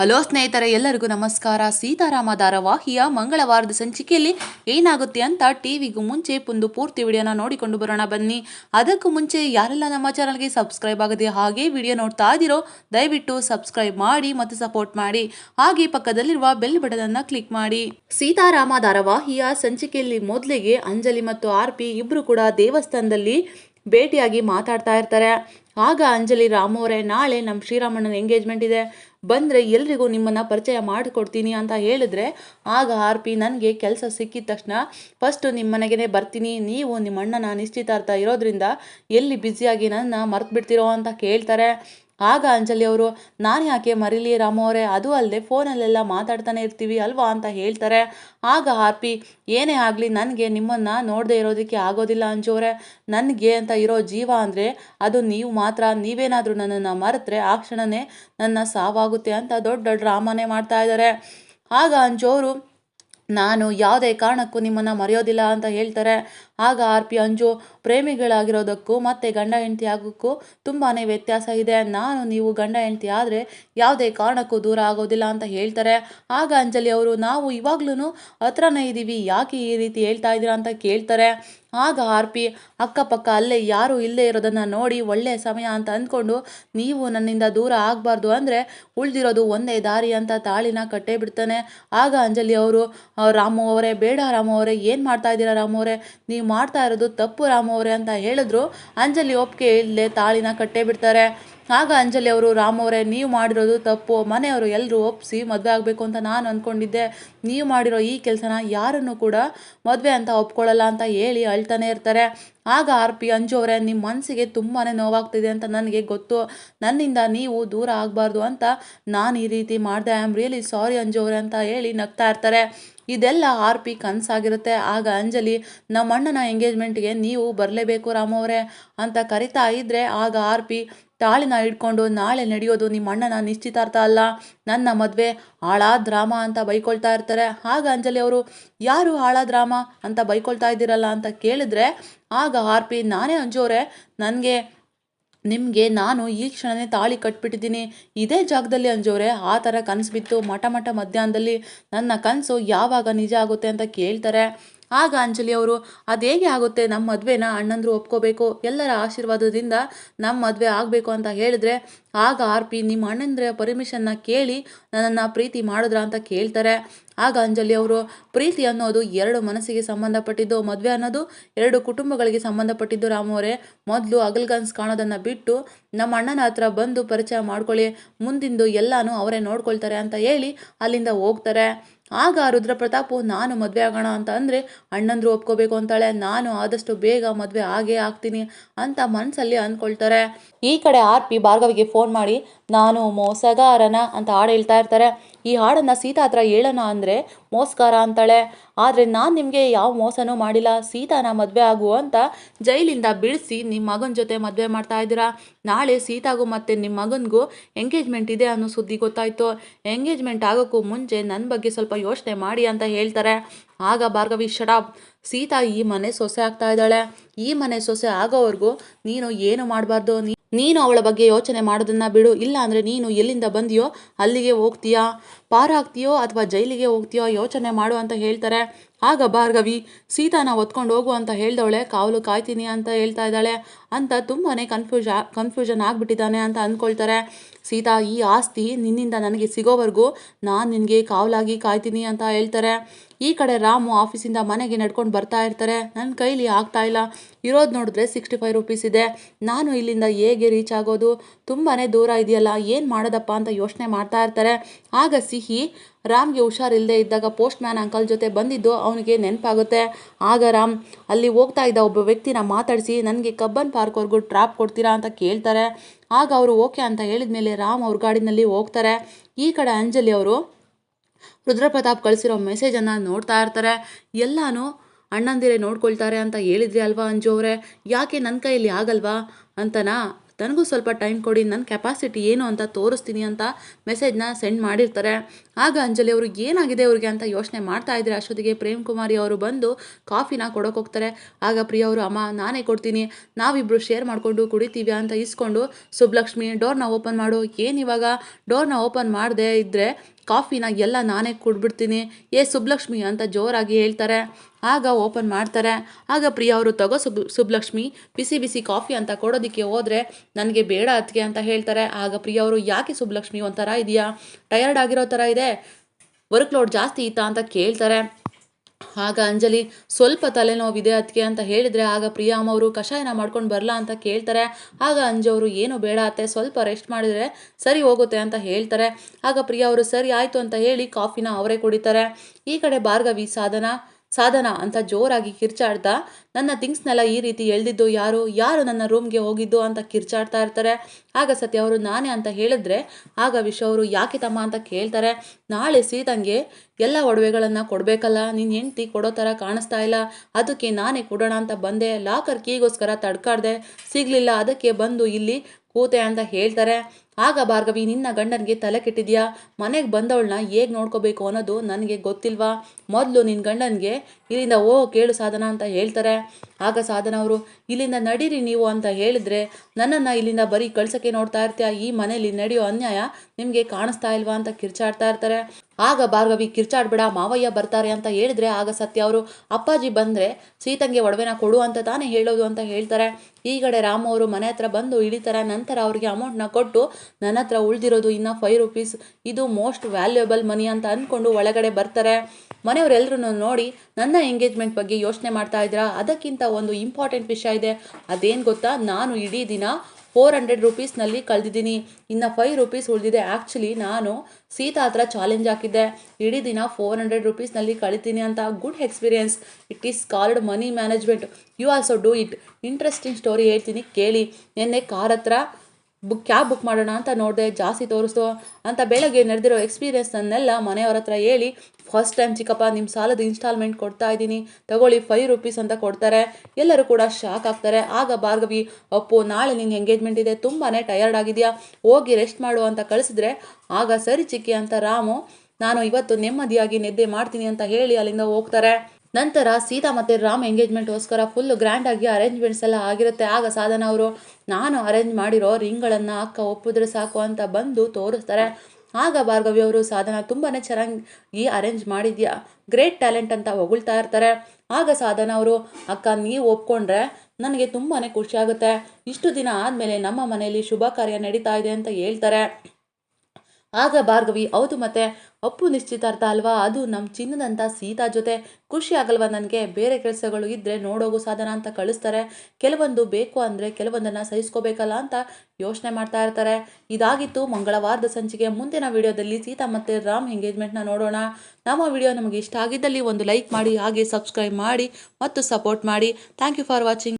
Hello ಸ್ನೇಹಿತರೆ, ಎಲ್ಲರಿಗೂ ನಮಸ್ಕಾರ. ಸೀತಾರಾಮ ಧಾರಾವಾಹಿಯ ಮಂಗಳವಾರದ ಸಂಚಿಕೆಯಲ್ಲಿ ಏನಾಗುತ್ತೆ ಅಂತ ಟಿವಿಗೂ ಮುಂಚೆ ಒಂದು ಪೂರ್ತಿ ವಿಡಿಯೋನ ನೋಡಿಕೊಂಡು ಬರೋಣ ಬನ್ನಿ. ಅದಕ್ಕೂ ಮುಂಚೆ ಯಾರೆಲ್ಲ ನಮ್ಮ ಚಾನಲ್ಗೆ ಸಬ್ಸ್ಕ್ರೈಬ್ ಆಗದೆ ಹಾಗೆ ವಿಡಿಯೋ ನೋಡ್ತಾ ಇದ್ದೀರೋ, ದಯವಿಟ್ಟು ಸಬ್ಸ್ಕ್ರೈಬ್ ಮಾಡಿ ಮತ್ತು ಸಪೋರ್ಟ್ ಮಾಡಿ. ಹಾಗೆ ಪಕ್ಕದಲ್ಲಿರುವ ಬೆಲ್ ಬಟನ್ ಅನ್ನ ಕ್ಲಿಕ್ ಮಾಡಿ. ಸೀತಾರಾಮ ಧಾರಾವಾಹಿಯ ಸಂಚಿಕೆಯಲ್ಲಿ ಮೊದಲಿಗೆ ಅಂಜಲಿ ಮತ್ತು ಆರ್ ಪಿ ಇಬ್ರು ಕೂಡ ದೇವಸ್ಥಾನದಲ್ಲಿ ಭೇಟಿಯಾಗಿ ಮಾತಾಡ್ತಾ ಇರ್ತಾರೆ. ಆಗ ಅಂಜಲಿ ರಾಮು ಅವರೇ ನಾಳೆ ನಮ್ಮ ಶ್ರೀರಾಮಣ್ಣನ ಎಂಗೇಜ್ಮೆಂಟ್ ಇದೆ. ಬಂದರೆ ಎಲ್ರಿಗೂ ನಿಮ್ಮನ್ನು ಪರಿಚಯ ಮಾಡಿಕೊಡ್ತೀನಿ ಅಂತ ಹೇಳಿದ್ರೆ ಆಗ ಆರ್ ಪಿ ನನಗೆ ಕೆಲಸ ಸಿಕ್ಕಿದ ತಕ್ಷಣ ಫಸ್ಟು ನಿಮ್ಮ ಮನೆಗೇ ಬರ್ತೀನಿ, ನೀವು ನಿಮ್ಮ ಅಣ್ಣನ ನಿಶ್ಚಿತಾರ್ಥ ಇರೋದ್ರಿಂದ ಎಲ್ಲಿ ಬ್ಯುಸಿಯಾಗಿ ನನ್ನ ಮರ್ತು ಬಿಡ್ತೀರೋ ಅಂತ ಕೇಳ್ತಾರೆ. ಆಗ ಅಂಜಲಿ ಅವರು, ನಾನು ಯಾಕೆ ಮರೀಲಿ ರಾಮು ಅವರೇ? ಅದು ಅಲ್ಲದೆ ಫೋನಲ್ಲೆಲ್ಲ ಮಾತಾಡ್ತಾನೆ ಇರ್ತೀವಿ ಅಲ್ವಾ? ಅಂತ ಹೇಳ್ತಾರೆ. ಆಗ ಹಾರ್ಪಿ ಏನೇ ಆಗಲಿ ನನಗೆ ನಿಮ್ಮನ್ನು ನೋಡದೆ ಇರೋದಕ್ಕೆ ಆಗೋದಿಲ್ಲ ಅಂಜೋರೆ ನನಗೆ ಅಂತ ಇರೋ ಜೀವ ಅಂದರೆ ಅದು ನೀವು ಮಾತ್ರ. ನೀವೇನಾದರೂ ನನ್ನನ್ನು ಮರೆತರೆ ಆ ಕ್ಷಣನೇ ನನ್ನ ಸಾವಾಗುತ್ತೆ ಅಂತ ದೊಡ್ಡ ಡ್ರಾಮಾನೇ ಮಾಡ್ತಾ ಇದ್ದಾರೆ ಆಗ ಅಂಜೋರು ನಾನು ಯಾವುದೇ ಕಾರಣಕ್ಕೂ ನಿಮ್ಮನ್ನು ಮರೆಯೋದಿಲ್ಲ ಅಂತ ಹೇಳ್ತಾರೆ. ಆಗ ಆರ್ ಪಿ ಅಂಜು ಪ್ರೇಮಿಗಳಾಗಿರೋದಕ್ಕೂ ಮತ್ತು ಗಂಡ ಹೆಂಡತಿ ಆಗೋಕ್ಕೂ ತುಂಬಾ ವ್ಯತ್ಯಾಸ ಇದೆ. ನಾನು ನೀವು ಗಂಡ ಹೆಂಡತಿ ಆದರೆ ಯಾವುದೇ ಕಾರಣಕ್ಕೂ ದೂರ ಆಗೋದಿಲ್ಲ ಅಂತ ಹೇಳ್ತಾರೆ. ಆಗ ಅಂಜಲಿ ಅವರು, ನಾವು ಇವಾಗ್ಲೂ ಹತ್ರನೇ ಇದ್ದೀವಿ ಯಾಕೆ ಈ ರೀತಿ ಹೇಳ್ತಾ ಇದ್ದೀರಾ ಅಂತ ಕೇಳ್ತಾರೆ. ಆಗ ಆರ್ ಪಿ, ಅಕ್ಕಪಕ್ಕ ಅಲ್ಲೇ ಯಾರೂ ಇಲ್ಲೇ ಇರೋದನ್ನು ನೋಡಿ ಒಳ್ಳೆಯ ಸಮಯ ಅಂತ ಅಂದ್ಕೊಂಡು, ನೀವು ನನ್ನಿಂದ ದೂರ ಆಗಬಾರ್ದು ಅಂದರೆ ಉಳಿದಿರೋದು ಒಂದೇ ದಾರಿ ಅಂತ ತಾಳಿನ ಕಟ್ಟೇ ಬಿಡ್ತಾನೆ. ಆಗ ಅಂಜಲಿ ಅವರು, ರಾಮು ಅವರೇ, ಬೇಡ ರಾಮು ಅವರೇ, ಏನು ಮಾಡ್ತಾ ಇದ್ದೀರಾ ರಾಮು ಅವರೇ? ನೀವು ಮಾಡ್ತಾ ಇರೋದು ತಪ್ಪು ರಾಮು ಅವರೇ ಅಂತ ಹೇಳಿದ್ರು. ಅಂಜಲಿ ಒಪ್ಪಿಗೆ ಇಲ್ಲದೆ ತಾಳಿನ ಕಟ್ಟೇ ಬಿಡ್ತಾರೆ. ಆಗ ಅಂಜಲಿ ಅವರು ರಾಮವರೇ ನೀವು ಮಾಡಿರೋದು ತಪ್ಪು. ಮನೆಯವರು ಎಲ್ಲರೂ ಒಪ್ಪಿಸಿ ಮದುವೆ ಆಗಬೇಕು ಅಂತ ನಾನು ಅಂದ್ಕೊಂಡಿದ್ದೆ ನೀವು ಮಾಡಿರೋ ಈ ಕೆಲಸನ ಯಾರನ್ನು ಕೂಡ ಮದುವೆ ಅಂತ ಒಪ್ಕೊಳ್ಳಲ್ಲ ಅಂತ ಹೇಳಿ ಅಳ್ತಾನೆ ಇರ್ತಾರೆ. ಆಗ ಆರ್ ಪಿ ಅಂಜು ಅವರೇ ನಿಮ್ಮ ಮನಸ್ಸಿಗೆ ತುಂಬಾ ನೋವಾಗ್ತಿದೆ ಅಂತ ನನಗೆ ಗೊತ್ತು. ನನ್ನಿಂದ ನೀವು ದೂರ ಆಗಬಾರ್ದು ಅಂತ ನಾನು ಈ ರೀತಿ ಮಾಡಿದೆ. I am really sorry Anju ಅವರೇ ಅಂತ ಹೇಳಿ ನಗ್ತಾ ಇರ್ತಾರೆ. ಇದೆಲ್ಲ ಆರ್ ಪಿ ಕನಸಾಗಿರುತ್ತೆ. ಆಗ ಅಂಜಲಿ, ನಮ್ಮ ಅಣ್ಣನ ಎಂಗೇಜ್ಮೆಂಟ್ಗೆ ನೀವು ಬರಲೇಬೇಕು ರಾಮವರೇ ಅಂತ ಕರಿತಾ ಇದ್ದರೆ ಆಗ ಆರ್ ಪಿ ತಾಳಿನ ಹಿಡ್ಕೊಂಡು, ನಾಳೆ ನಡೆಯೋದು ನಿಮ್ಮ ಅಣ್ಣನ ನಿಶ್ಚಿತಾರ್ಥ ಅಲ್ಲ. ನನ್ನ ಮದುವೆ ಹಾಳಾದ ಡ್ರಾಮ ಅಂತ ಬೈಕೊಳ್ತಾ ಇರ್ತಾರೆ ಆಗ ಅಂಜಲಿ ಅವರು, ಯಾರು ಹಾಳಾದ ಡ್ರಾಮ ಅಂತ ಬೈಕೊಳ್ತಾ ಇದ್ದೀರಲ್ಲ ಅಂತ ಕೇಳಿದ್ರೆ ಆಗ ಹಾರ್ಪಿ ನಾನೇ ಅಂಜೋರೆ, ನನಗೆ, ನಿಮಗೆ ನಾನು ಈ ಕ್ಷಣನೇ ತಾಳಿ ಕಟ್ಬಿಟ್ಟಿದ್ದೀನಿ. ಇದೇ ಜಾಗದಲ್ಲಿ ಅಂಜೋರೆ, ಆ ಥರ ಕನಸು ಬಿತ್ತು. ಮಠ ಮಠ ಮಧ್ಯಾಹ್ನದಲ್ಲಿ ನನ್ನ ಕನಸು ಯಾವಾಗ ನಿಜ ಆಗುತ್ತೆ ಅಂತ ಕೇಳ್ತಾರೆ. ಆಗ ಅಂಜಲಿ ಅವರು, ಅದು ಹೇಗೆ ಆಗುತ್ತೆ? ನಮ್ಮ ಮದುವೆನ ಅಣ್ಣಂದ್ರು ಒಪ್ಕೋಬೇಕು. ಎಲ್ಲರ ಆಶೀರ್ವಾದದಿಂದ ನಮ್ಮ ಮದುವೆ ಆಗಬೇಕು ಅಂತ ಹೇಳಿದ್ರೆ, ಆಗ ಆರ್ ಪಿ ನಿಮ್ಮ ಅಣ್ಣಂದ್ರ ಪರ್ಮಿಷನ್ನ ಕೇಳಿ ನನ್ನನ್ನು ಪ್ರೀತಿ ಮಾಡಿದ್ರ ಅಂತ ಕೇಳ್ತಾರೆ. ಆಗ ಅಂಜಲಿ ಅವರು, ಪ್ರೀತಿ ಅನ್ನೋದು ಎರಡು ಮನಸ್ಸಿಗೆ ಸಂಬಂಧಪಟ್ಟಿದ್ದು, ಮದುವೆ ಅನ್ನೋದು ಎರಡು ಕುಟುಂಬಗಳಿಗೆ ಸಂಬಂಧಪಟ್ಟಿದ್ದು ರಾಮವರೇ ಮೊದಲು ಅಗಲ್ಗನ್ಸ್ ಕಾಣೋದನ್ನು ಬಿಟ್ಟು ನಮ್ಮ ಅಣ್ಣನ ಹತ್ರ ಬಂದು ಪರಿಚಯ ಮಾಡ್ಕೊಳ್ಳಿ. ಮುಂದಿಂದು ಎಲ್ಲನೂ ಅವರೇ ನೋಡ್ಕೊಳ್ತಾರೆ ಅಂತ ಹೇಳಿ ಅಲ್ಲಿಂದ ಹೋಗ್ತಾರೆ. ಆಗ ರುದ್ರಪ್ರತಾಪು, ನಾನು ಮದುವೆ ಆಗೋಣ ಅಂತ ಅಂದರೆ ಅಣ್ಣಂದ್ರು ಒಪ್ಕೋಬೇಕು ಅಂತಾಳೆ. ನಾನು ಆದಷ್ಟು ಬೇಗ ಮದುವೆ ಆಗೇ ಆಗ್ತೀನಿ ಅಂತ ಮನಸ್ಸಲ್ಲಿ ಅಂದ್ಕೊಳ್ತಾರೆ. ಈ ಕಡೆ ಆರ್ ಪಿ ಭಾರ್ಗವಿಗೆ ಫೋನ್ ಮಾಡಿ, ನಾನು ಮೋಸಗಾರನ ಅಂತ ಹಾಡು ಹೇಳ್ತಾ ಇರ್ತಾರೆ. ಈ ಹಾಡನ್ನು ಸೀತಾ ಹತ್ರ ಹೇಳೋಣ ಅಂದರೆ ಮೋಸ್ಕಾರ ಅಂತಾಳೆ. ಆದರೆ ನಾನು ನಿಮಗೆ ಯಾವ ಮೋಸನೂ ಮಾಡಿಲ್ಲ. ಸೀತಾನ ಮದುವೆ ಆಗು ಅಂತ ಜೈಲಿಂದ ಬಿಡಿಸಿ ನಿಮ್ಮ ಮಗನ ಜೊತೆ ಮದುವೆ ಮಾಡ್ತಾ ಇದ್ದೀರಾ? ನಾಳೆ ಸೀತಾಗೂ ಮತ್ತು ನಿಮ್ಮ ಮಗನಿಗೂ ಎಂಗೇಜ್ಮೆಂಟ್ ಇದೆ ಅನ್ನೋ ಸುದ್ದಿ ಗೊತ್ತಾಯಿತು. ಎಂಗೇಜ್ಮೆಂಟ್ ಆಗೋಕ್ಕೂ ಮುಂಚೆ ನನ್ನ ಬಗ್ಗೆ ಸ್ವಲ್ಪ ಯೋಚನೆ ಮಾಡಿ ಅಂತ ಹೇಳ್ತಾರೆ. ಆಗ ಭಾರ್ಗವಿ ಶಡಾಬ್ ಸೀತಾ ಈ ಮನೆ ಸೊಸೆ ಆಗ್ತಾ ಇದ್ದಾಳೆ. ಈ ಮನೆ ಸೊಸೆ ಆಗೋವರೆಗೂ ನೀನು ಏನು ಮಾಡಬಾರ್ದು? ನೀನು ಅವಳ ಬಗ್ಗೆ ಯೋಚನೆ ಮಾಡೋದನ್ನ ಬಿಡು. ಇಲ್ಲ ಅಂದರೆ ನೀನು ಎಲ್ಲಿಂದ ಬಂದಿಯೋ, ಅಲ್ಲಿಗೆ ಹೋಗ್ತೀಯಾ, ಪಾರಾಗ್ತೀಯೋ ಅಥವಾ ಜೈಲಿಗೆ ಹೋಗ್ತೀಯೋ ಯೋಚನೆ ಮಾಡು ಅಂತ ಹೇಳ್ತಾರೆ. ಆಗ ಭಾರ್ಗವಿ ಸೀತಾನ ಒತ್ಕೊಂಡು ಹೋಗು ಅಂತ ಹೇಳ್ದವಳೆ, ಕಾವಲು ಕಾಯ್ತೀನಿ ಅಂತ ಹೇಳ್ತಾ ಇದ್ದಾಳೆ ಅಂತ ತುಂಬಾ ಕನ್ಫ್ಯೂಷ ಕನ್ಫ್ಯೂಷನ್ ಆಗಿಬಿಟ್ಟಿದ್ದಾನೆ ಅಂತ ಅಂದ್ಕೊಳ್ತಾರೆ. ಸೀತಾ, ಈ ಆಸ್ತಿ ನಿನ್ನಿಂದ ನನಗೆ ಸಿಗೋವರೆಗೂ ನಾನು ನಿನಗೆ ಕಾವಲಾಗಿ ಕಾಯ್ತೀನಿ ಅಂತ ಹೇಳ್ತಾರೆ. ಈ ಕಡೆ ರಾಮು ಆಫೀಸಿಂದ ಮನೆಗೆ ನಡ್ಕೊಂಡು ಬರ್ತಾ ಇರ್ತಾರೆ. ನನ್ನ ಕೈಲಿ ಆಗ್ತಾ ಇಲ್ಲ. ಇರೋದು ನೋಡಿದ್ರೆ ಸಿಕ್ಸ್ಟಿ ಫೈವ್ ರುಪೀಸ್ ಇದೆ. ನಾನು ಇಲ್ಲಿಂದ ಹೇಗೆ ರೀಚ್ ಆಗೋದು? ತುಂಬಾ ದೂರ ಇದೆಯಲ್ಲ, ಏನು ಮಾಡೋದಪ್ಪ ಅಂತ ಯೋಚನೆ ಮಾಡ್ತಾ ಇರ್ತಾರೆ. ಆಗ ಸಿಹಿ ರಾಮ್ಗೆ ಹುಷಾರಿಲ್ಲದೆ ಇದ್ದಾಗ ಪೋಸ್ಟ್ ಮ್ಯಾನ್ ಅಂಕಲ್ ಜೊತೆ ಬಂದಿದ್ದು ಅವನಿಗೆ ನೆನಪಾಗುತ್ತೆ. ಆಗ ರಾಮ್, ಅಲ್ಲಿ ಹೋಗ್ತಾ ಇದ್ದ ಒಬ್ಬ ವ್ಯಕ್ತಿನ ಮಾತಾಡಿಸಿ, ನನಗೆ ಕಬ್ಬನ್ ಪಾರ್ಕ್ವರೆಗೂ ಟ್ರಾಪ್ ಕೊಡ್ತೀರಾ ಅಂತ ಕೇಳ್ತಾರೆ. ಆಗ ಅವರು ಓಕೆ ಅಂತ ಹೇಳಿದ ಮೇಲೆ ರಾಮ್ ಅವ್ರ ಗಾಡಿನಲ್ಲಿ ಹೋಗ್ತಾರೆ. ಈ ಕಡೆ ಅಂಜಲಿ ಅವರು ರುದ್ರಪ್ರತಾಪ್ ಕಳಿಸಿರೋ ಮೆಸೇಜನ್ನು ನೋಡ್ತಾ ಇರ್ತಾರೆ. ಎಲ್ಲನೂ ಅಣ್ಣಂದಿರೇ ನೋಡ್ಕೊಳ್ತಾರೆ ಅಂತ ಹೇಳಿದ್ರಿ ಅಲ್ವಾ ಅಂಜು ಅವರೇ? ಯಾಕೆ ನನ್ನ ಕೈಯಲ್ಲಿ ಆಗಲ್ವಾ? ಅಂತನಾ ನನಗೂ ಸ್ವಲ್ಪ ಟೈಮ್ ಕೊಡಿ, ನನ್ನ ಕೆಪಾಸಿಟಿ ಏನು ಅಂತ ತೋರಿಸ್ತೀನಿ ಅಂತ ಮೆಸೇಜ್ನ ಸೆಂಡ್ ಮಾಡಿರ್ತಾರೆ. ಆಗ ಅಂಜಲಿ ಅವರು ಏನಾಗಿದೆ ಅವ್ರಿಗೆ ಅಂತ ಯೋಚನೆ ಮಾಡ್ತಾ ಇದ್ದಾರೆ ಅಷ್ಟೊತ್ತಿಗೆ ಪ್ರೇಮ್ ಕುಮಾರಿ ಅವರು ಬಂದು ಕಾಫಿನ ಕೊಡೋಕೆ ಹೋಗ್ತಾರೆ. ಆಗ ಪ್ರಿಯ ಅವರು, ಅಮ್ಮ, ನಾನೇ ಕೊಡ್ತೀನಿ. ನಾವಿಬ್ಬರು ಶೇರ್ ಮಾಡಿಕೊಂಡು ಕುಡಿತೀವಿ ಅಂತ ಇಸ್ಕೊಂಡು ಸುಬ್ಲಕ್ಷ್ಮಿ ಡೋರ್ನ ಓಪನ್ ಮಾಡು. ಏನು ಇವಾಗ? ಡೋರ್ನ ಓಪನ್ ಮಾಡದೇ ಇದ್ದರೆ ಕಾಫಿನ ಎಲ್ಲ ನಾನೇ ಕುಡ್ಬಿಡ್ತೀನಿ. ಏ ಸುಬ್ಲಕ್ಷ್ಮಿ, ಅಂತ ಜೋರಾಗಿ ಹೇಳ್ತಾರೆ. ಆಗ ಓಪನ್ ಮಾಡ್ತಾರೆ. ಆಗ ಪ್ರಿಯ ಅವರು, ತಗೋ ಸುಬ್, ಸುಬ್ಲಕ್ಷ್ಮಿ, ಬಿಸಿ ಬಿಸಿ ಕಾಫಿ ಅಂತ ಕೊಡೋದಕ್ಕೆ ಹೋದರೆ ನನಗೆ ಬೇಡ ಅದಕ್ಕೆ ಅಂತ ಹೇಳ್ತಾರೆ. ಆಗ ಪ್ರಿಯ ಅವರು, ಯಾಕೆ ಸುಬ್ಲಕ್ಷ್ಮಿ ಒಂಥರ ಇದೆಯಾ? ಟಯರ್ಡ್ ಆಗಿರೋ ಥರ ಇದೆ. ವರ್ಕ್ ಲೋಡ್ ಜಾಸ್ತಿ ಇತ್ತಾ? ಅಂತ ಕೇಳ್ತಾರೆ. ಆಗ ಅಂಜಲಿ, ಸ್ವಲ್ಪ ತಲೆನೋವಿದೆ ಅದಕ್ಕೆ ಅಂತ ಹೇಳಿದರೆ ಆಗ ಪ್ರಿಯಾಮ್ ಅವರು, ಕಷಾಯನ ಮಾಡ್ಕೊಂಡು ಬರಲಾ? ಅಂತ ಕೇಳ್ತಾರೆ. ಆಗ ಅಂಜು ಅವರು, ಏನು ಬೇಡ ಅತ್ತೆ, ಸ್ವಲ್ಪ ರೆಸ್ಟ್ ಮಾಡಿದರೆ ಸರಿ ಹೋಗುತ್ತೆ ಅಂತ ಹೇಳ್ತಾರೆ. ಆಗ ಪ್ರಿಯಾ ಅವರು, ಸರಿ ಆಯಿತು ಅಂತ ಹೇಳಿ ಕಾಫಿನ ಅವರೇ ಕುಡಿತಾರೆ. ಈ ಕಡೆ ಭಾರ್ಗವಿ, ಸಾಧನ ಸಾಧನ ಅಂತ ಜೋರಾಗಿ ಕಿರ್ಚಾಡ್ತಾ, ನನ್ನ ಥಿಂಗ್ಸ್ನೆಲ್ಲ ಈ ರೀತಿ ಎಳ್ದಿದ್ದು ಯಾರು? ಯಾರು ನನ್ನ ರೂಮ್ಗೆ ಹೋಗಿದ್ದು ಅಂತ ಕಿರ್ಚಾಡ್ತಾ ಇರ್ತಾರೆ. ಆಗ ಸತ್ಯ ಅವರು ನಾನೇ ಅಂತ ಹೇಳಿದ್ರೆ, ಆಗ ವಿಶ್ವ ಅವರು ಯಾಕೆ ತಮ್ಮ ಅಂತ ಕೇಳ್ತಾರೆ? ನಾಳೆ ಸೀತಂಗೆ ಎಲ್ಲ ಒಡವೆಗಳನ್ನು ಕೊಡಬೇಕಲ್ಲ? ನಿನ್ನ ಹೆಂಡ್ತಿ ಕೊಡೋ ಥರ ಕಾಣಿಸ್ತಾ ಇಲ್ಲ. ಅದಕ್ಕೆ ನಾನೇ ಕೊಡೋಣ ಅಂತ ಬಂದೆ. ಲಾಕರ್ ಕೀಗೋಸ್ಕರ ತಡ್ಕಾಡ್ದೆ. ಸಿಗಲಿಲ್ಲ. ಅದಕ್ಕೆ ಬಂದು ಇಲ್ಲಿ ಕೂತೆ ಅಂತ ಹೇಳ್ತಾರೆ. ಆಗ ಭಾರ್ಗವಿ, ನಿನ್ನ ಗಂಡನಿಗೆ ತಲೆ ಕೆಟ್ಟಿದ್ಯಾ? ಮನೆಗೆ ಬಂದವಳನ್ನ ಹೇಗೆ ನೋಡ್ಕೋಬೇಕು ಅನ್ನೋದು ನನಗೆ ಗೊತ್ತಿಲ್ವಾ? ಮೊದಲು ನಿನ್ನ ಗಂಡನಿಗೆ ಇಲ್ಲಿಂದ ಓ ಕೇಳು ಸಾಧನ ಅಂತ ಹೇಳ್ತಾರೆ. ಆಗ ಸಾಧನ ಅವರು, ಇಲ್ಲಿಂದ ನಡೀರಿ ನೀವು ಅಂತ ಹೇಳಿದ್ರೆ, ನನ್ನನ್ನು ಇಲ್ಲಿಂದ ಬರೀ ಕಳ್ಸೋಕ್ಕೆ ನೋಡ್ತಾ ಇರ್ತೀಯ? ಈ ಮನೆಯಲ್ಲಿ ನಡೆಯೋ ಅನ್ಯಾಯ ನಿಮಗೆ ಕಾಣಿಸ್ತಾ ಇಲ್ವಾ ಅಂತ ಕಿರ್ಚಾಡ್ತಾ ಇರ್ತಾರೆ. ಆಗ ಭಾರ್ಗವಿ, ಕಿರ್ಚಾಡ್ಬೇಡ, ಮಾವಯ್ಯ ಬರ್ತಾರೆ ಅಂತ ಹೇಳಿದ್ರೆ, ಆಗ ಸತ್ಯ ಅವರು, ಅಪ್ಪಾಜಿ ಬಂದರೆ ಸೀತಂಗೆ ಒಡವೆನ ಕೊಡು ಅಂತ ತಾನೇ ಹೇಳೋದು ಅಂತ ಹೇಳ್ತಾರೆ. ಈ ಕಡೆ ರಾಮ ಅವರು ಮನೆ ಹತ್ರ ಬಂದು ಇಳಿತಾರೆ, ನಂತರ ಅವರಿಗೆ ಅಮೌಂಟ್ನ ಕೊಟ್ಟು ನನ್ನ ಹತ್ರ ಉಳಿದಿರೋದು ಇನ್ನು ಫೈವ್ ರುಪೀಸ್ ಇದು ಮೋಸ್ಟ್ ವ್ಯಾಲ್ಯೂಯಬಲ್ ಮನಿ ಅಂತ ಅಂದ್ಕೊಂಡು ಒಳಗಡೆ ಬರ್ತಾರೆ. ಮನೆಯವರೆಲ್ಲರೂ ನೋಡಿ, ನನ್ನ ಎಂಗೇಜ್ಮೆಂಟ್ ಬಗ್ಗೆ ಯೋಚನೆ ಮಾಡ್ತಾ ಇದ್ದೀರಾ? ಅದಕ್ಕಿಂತ ಒಂದು ಇಂಪಾರ್ಟೆಂಟ್ ವಿಷಯ ಇದೆ. ಅದೇನು ಗೊತ್ತಾ? ನಾನು ಇಡೀ ದಿನ ಫೋರ್ ಹಂಡ್ರೆಡ್ ರುಪೀಸ್ನಲ್ಲಿ ಕಳೆದಿದ್ದೀನಿ. ಇನ್ನು ಫೈವ್ ರುಪೀಸ್ ಉಳಿದಿದೆ. ಆ್ಯಕ್ಚುಲಿ ನಾನು ಸೀತಾ ಹತ್ರ ಚಾಲೆಂಜ್ ಹಾಕಿದ್ದೆ. ಇಡೀ ದಿನ ಫೋರ್ ಹಂಡ್ರೆಡ್ ರುಪೀಸ್ನಲ್ಲಿ ಕಳಿತೀನಿ ಅಂತ. Good experience. It is called money management. You also do it. Interesting story ಹೇಳ್ತೀನಿ. ಕೇಳಿ. ನಿನ್ನೆ ಕಾರ್ ಹತ್ರ ಬುಕ್ ಕ್ಯಾಬ್ ಬುಕ್ ಮಾಡೋಣ ಅಂತ ನೋಡಿದೆ, ಜಾಸ್ತಿ ತೋರಿಸ್ತು ಅಂತ ಬೆಳಗ್ಗೆ ನಡೆದಿರೋ ಎಕ್ಸ್ಪೀರಿಯೆನ್ಸನ್ನೆಲ್ಲ ಮನೆಯವರ ಹತ್ರ ಹೇಳಿ ಫಸ್ಟ್ ಟೈಮ್ ಚಿಕ್ಕಪ್ಪ ನಿಮ್ಮ ಸಾಲದ ಇನ್ಸ್ಟಾಲ್ಮೆಂಟ್ ಕೊಡ್ತಾ ಇದ್ದೀನಿ, ತಗೊಳ್ಳಿ ಫೈವ್ ರುಪೀಸ್ ಅಂತ ಕೊಡ್ತಾರೆ. ಎಲ್ಲರೂ ಕೂಡ ಶಾಕ್ ಆಗ್ತಾರೆ. ಆಗ ಭಾರ್ಗವಿ, ಅಪ್ಪು, ನಾಳೆ ನಿನ್ನ ಎಂಗೇಜ್ಮೆಂಟ್ ಇದೆ ತುಂಬಾ ಟಯರ್ಡ್ ಆಗಿದೆಯಾ? ಹೋಗಿ ರೆಸ್ಟ್ ಮಾಡು ಅಂತ ಕಳಿಸಿದ್ರೆ, ಆಗ ಸರಿ ಚಿಕ್ಕಿ ಅಂತ ರಾಮು, ನಾನು ಇವತ್ತು ನೆಮ್ಮದಿಯಾಗಿ ನಿದ್ದೆ ಮಾಡ್ತೀನಿ ಅಂತ ಹೇಳಿ ಅಲ್ಲಿಂದ ಹೋಗ್ತಾರೆ. ನಂತರ ಸೀತಾ ಮತ್ತು ರಾಮ್ ಎಂಗೇಜ್ಮೆಂಟ್ಗೋಸ್ಕರ ಫುಲ್ ಗ್ರ್ಯಾಂಡಾಗಿ ಅರೇಂಜ್ಮೆಂಟ್ಸ್ ಎಲ್ಲ ಆಗಿರುತ್ತೆ. ಆಗ ಸಾಧನ ಅವರು, ನಾನು ಅರೇಂಜ್ ಮಾಡಿರೋ ರಿಂಗ್ಗಳನ್ನು ಅಕ್ಕ ಒಪ್ಪಿದ್ರೆ ಸಾಕು ಅಂತ ಬಂದು ತೋರಿಸ್ತಾರೆ. ಆಗ ಭಾರ್ಗವಿ ಅವರು, ಸಾಧನ ತುಂಬಾ ಚೆನ್ನಾಗಿ ಅರೇಂಜ್ ಮಾಡಿದ್ಯಾ? ಗ್ರೇಟ್ ಟ್ಯಾಲೆಂಟ್ ಅಂತ ಹೊಗಳ್ತಾ ಇರ್ತಾರೆ. ಆಗ ಸಾಧನ ಅವರು, ಅಕ್ಕ, ನೀವು ಒಪ್ಕೊಂಡ್ರೆ ನನಗೆ ತುಂಬಾ ಖುಷಿಯಾಗುತ್ತೆ ಇಷ್ಟು ದಿನ ಆದಮೇಲೆ ನಮ್ಮ ಮನೆಯಲ್ಲಿ ಶುಭ ಕಾರ್ಯ ನಡೀತಾ ಇದೆ ಅಂತ ಹೇಳ್ತಾರೆ. ಆಗ ಭಾರ್ಗವಿ, ಹೌದು ಮತ್ತೆ, ಅಪ್ಪು ನಿಶ್ಚಿತಾರ್ಥ ಅಲ್ವಾ? ಅದು ನಮ್ಮ ಚಿನ್ನದಂಥ ಸೀತಾ ಜೊತೆ. ಖುಷಿ ಆಗಲ್ವಾ ನನಗೆ? ಬೇರೆ ಕೆಲಸಗಳು ಇದ್ದರೆ ನೋಡೋಗು ಸಾಧನ ಅಂತ ಕಳಿಸ್ತಾರೆ. ಕೆಲವೊಂದು ಬೇಕು ಅಂದರೆ ಕೆಲವೊಂದನ್ನು ಸಹಿಸ್ಕೋಬೇಕಲ್ಲ ಅಂತ ಯೋಚನೆ ಮಾಡ್ತಾ ಇರ್ತಾರೆ. ಇದಾಗಿತ್ತು ಮಂಗಳವಾರದ ಸಂಚಿಕೆ ಮುಂದಿನ ವಿಡಿಯೋದಲ್ಲಿ ಸೀತಾ ಮತ್ತು ರಾಮ್ ಎಂಗೇಜ್ಮೆಂಟ್ನ ನೋಡೋಣ. ನಮ್ಮ ವಿಡಿಯೋ ನಮಗೆ ಇಷ್ಟ ಆಗಿದ್ದಲ್ಲಿ ಒಂದು ಲೈಕ್ ಮಾಡಿ, ಹಾಗೆ ಸಬ್ಸ್ಕ್ರೈಬ್ ಮಾಡಿ ಮತ್ತು ಸಪೋರ್ಟ್ ಮಾಡಿ. Thank you for watching.